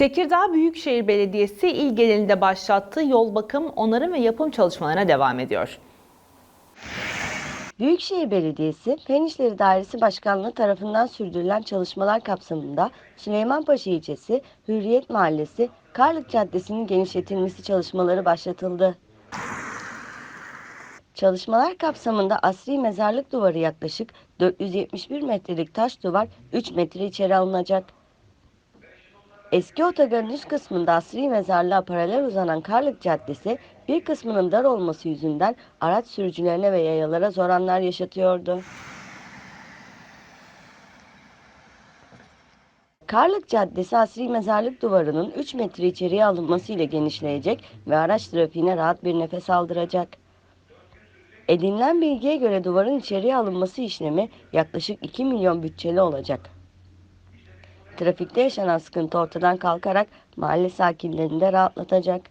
Tekirdağ Büyükşehir Belediyesi il genelinde başlattığı yol bakım, onarım ve yapım çalışmalarına devam ediyor. Büyükşehir Belediyesi Fen İşleri Dairesi Başkanlığı tarafından sürdürülen çalışmalar kapsamında Süleymanpaşa ilçesi Hürriyet Mahallesi Karlık Caddesi'nin genişletilmesi çalışmaları başlatıldı. Çalışmalar kapsamında asri mezarlık duvarı yaklaşık 471 metrelik taş duvar 3 metre içeri alınacak. Eski otogarın üst kısmında asri mezarlığa paralel uzanan Karlık Caddesi bir kısmının dar olması yüzünden araç sürücülerine ve yayalara zor anlar yaşatıyordu. Karlık Caddesi asri mezarlık duvarının 3 metre içeriye alınmasıyla genişleyecek ve araç trafiğine rahat bir nefes aldıracak. Edinilen bilgiye göre duvarın içeriye alınması işlemi yaklaşık 2 milyon bütçeli olacak. Trafikte yaşanan sıkıntı ortadan kalkarak mahalle sakinlerini de rahatlatacak.